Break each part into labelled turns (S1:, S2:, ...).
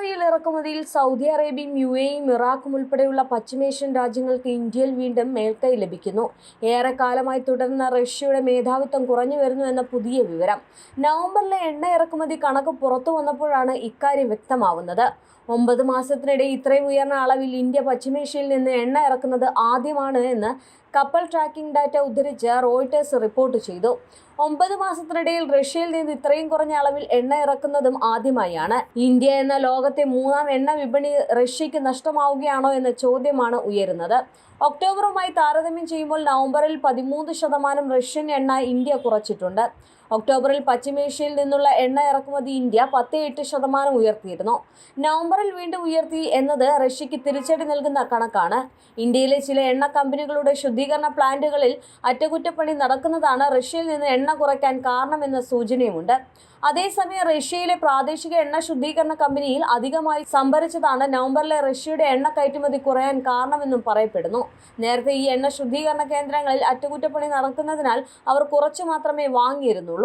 S1: Oil ഇറക്കുമതിയിൽ Saudi അറേബ്യയും U എയും ഇറാഖും ഉൾപ്പെടെയുള്ള പശ്ചിമേഷ്യൻ രാജ്യങ്ങൾക്ക് ഇന്ത്യയിൽ വീണ്ടും മേൽക്കൈ ലഭിക്കുന്നു. ഏറെക്കാലമായി തുടർന്ന റഷ്യയുടെ മേധാവിത്വം കുറഞ്ഞു വരുന്നു എന്ന പുതിയ വിവരം. നവംബറിലെ എണ്ണ ഇറക്കുമതി കണക്ക് പുറത്തു വന്നപ്പോഴാണ് ഇക്കാര്യം വ്യക്തമാവുന്നത്. ഒമ്പത് മാസത്തിനിടെ ഇത്രയും ഉയർന്ന അളവിൽ ഇന്ത്യ പശ്ചിമേഷ്യയിൽ നിന്ന് എണ്ണ ഇറക്കുന്നത് ആദ്യമാണ് എന്ന് കപ്പൽ ട്രാക്കിംഗ് ഡാറ്റ ഉദ്ധരിച്ച് റോയിട്ടേഴ്സ് റിപ്പോർട്ട് ചെയ്തു. ഒമ്പത് മാസത്തിനിടയിൽ റഷ്യയിൽ നിന്ന് ഇത്രയും കുറഞ്ഞ അളവിൽ എണ്ണ ഇറക്കുന്നതും ആദ്യമായാണ്. ഇന്ത്യ എന്ന ലോകത്തെ മൂന്നാം എണ്ണ വിപണി റഷ്യയ്ക്ക് നഷ്ടമാവുകയാണോ എന്ന ചോദ്യമാണ് ഉയരുന്നത്. ഒക്ടോബറുമായി താരതമ്യം ചെയ്യുമ്പോൾ നവംബറിൽ പതിമൂന്ന് ശതമാനം റഷ്യൻ എണ്ണ ഇന്ത്യ കുറച്ചിട്ടുണ്ട്. ഒക്ടോബറിൽ പശ്ചിമേഷ്യയിൽ നിന്നുള്ള എണ്ണ ഇറക്കുമതി ഇന്ത്യ പത്ത് എട്ട് ശതമാനം ഉയർത്തിയിരുന്നു. നവംബറിൽ വീണ്ടും ഉയർത്തി എന്നത് റഷ്യയ്ക്ക് തിരിച്ചടി നൽകുന്ന കണക്കാണ്. ഇന്ത്യയിലെ ചില എണ്ണ കമ്പനികളുടെ ശുദ്ധീകരണ പ്ലാന്റുകളിൽ അറ്റകുറ്റപ്പണി നടക്കുന്നതാണ് റഷ്യയിൽ നിന്ന് എണ്ണ കുറയ്ക്കാൻ കാരണമെന്ന സൂചനയുമുണ്ട്. അതേസമയം റഷ്യയിലെ പ്രാദേശിക എണ്ണ ശുദ്ധീകരണ കമ്പനിയിൽ അധികമായി സംഭരിച്ചതാണ് നവംബറിലെ റഷ്യയുടെ എണ്ണ കയറ്റുമതി കുറയാൻ കാരണമെന്നും പറയപ്പെടുന്നു. നേരത്തെ ഈ എണ്ണ ശുദ്ധീകരണ കേന്ദ്രങ്ങളിൽ അറ്റകുറ്റപ്പണി നടക്കുന്നതിനാൽ അവർ കുറച്ചു മാത്രമേ വാങ്ങിയിരുന്നുള്ളൂ.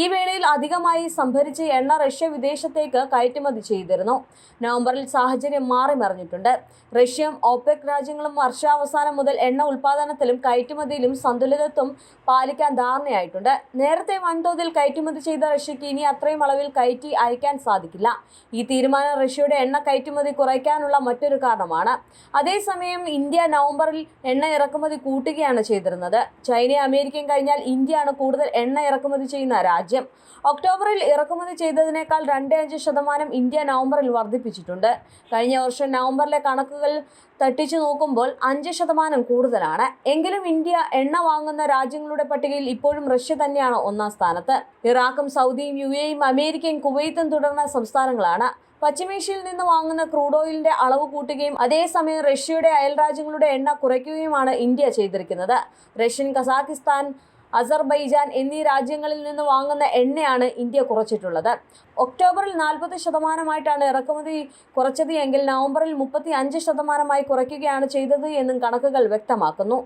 S1: ഈ വേളയിൽ അധികമായി സംഭരിച്ച എണ്ണ റഷ്യ വിദേശത്തേക്ക് കയറ്റുമതി ചെയ്തിരുന്നു. നവംബറിൽ സാഹചര്യം മാറി മറിഞ്ഞിട്ടുണ്ട്. റഷ്യയും ഓപെക് രാജ്യങ്ങളും വർഷാവസാനം മുതൽ എണ്ണ ഉൽപാദനത്തിലും കയറ്റുമതിയിലും സന്തുലിതത്വം പാലിക്കാൻ ധാരണയായിട്ടുണ്ട്. നേരത്തെ വൻതോതിൽ കയറ്റുമതി ചെയ്ത റഷ്യക്ക് ഇനി അത്രയും അളവിൽ കയറ്റി അയക്കാൻ സാധിക്കില്ല. ഈ തീരുമാനം റഷ്യയുടെ എണ്ണ കയറ്റുമതി കുറയ്ക്കാനുള്ള മറ്റൊരു കാരണമാണ്. അതേസമയം ഇന്ത്യ നവംബറിൽ എണ്ണ ഇറക്കുമതി കൂട്ടുകയാണ് ചെയ്തിരുന്നത്. ചൈനയും അമേരിക്കയും കഴിഞ്ഞാൽ ഇന്ത്യയാണ് കൂടുതൽ എണ്ണ ഇറക്കുമതി ചെയ്യുന്ന രാജ്യം. ഒക്ടോബറിൽ ഇറക്കുമതി ചെയ്തതിനേക്കാൾ രണ്ട് അഞ്ച് ശതമാനം ഇന്ത്യ നവംബറിൽ വർദ്ധിപ്പിച്ചിട്ടുണ്ട്. കഴിഞ്ഞ വർഷം നവംബറിലെ കണക്കുകൾ തട്ടിച്ചു നോക്കുമ്പോൾ അഞ്ച് ശതമാനം കൂടുതലാണ്. എങ്കിലും ഇന്ത്യ എണ്ണ വാങ്ങുന്ന രാജ്യങ്ങളുടെ പട്ടികയിൽ ഇപ്പോഴും റഷ്യ തന്നെയാണ് ഒന്നാം സ്ഥാനത്ത്. ഇറാഖും സൗദിയും യു എയും അമേരിക്കയും കുവൈത്തും തുടർന്ന സംസ്ഥാനങ്ങളാണ്. പശ്ചിമേഷ്യയിൽ നിന്ന് വാങ്ങുന്ന ക്രൂഡ് ഓയിലിന്റെ അളവ് കൂട്ടുകയും അതേസമയം റഷ്യയുടെ അയൽരാജ്യങ്ങളുടെ എണ്ണ കുറയ്ക്കുകയുമാണ് ഇന്ത്യ ചെയ്തിരിക്കുന്നത്. റഷ്യൻ കസാഖിസ്ഥാൻ അസർബൈജാൻ എന്നീ രാജ്യങ്ങളിൽ നിന്ന് വാങ്ങുന്ന എണ്ണയാണ് ഇന്ത്യ കുറച്ചിട്ടുള്ളത്. ഒക്ടോബറിൽ നാൽപ്പത് ശതമാനമായിട്ടാണ് ഇറക്കുമതി കുറച്ചത് എങ്കിൽ നവംബറിൽ മുപ്പത്തി അഞ്ച് ശതമാനമായി കുറയ്ക്കുകയാണ് ചെയ്തത് എന്നും കണക്കുകൾ വ്യക്തമാക്കുന്നു.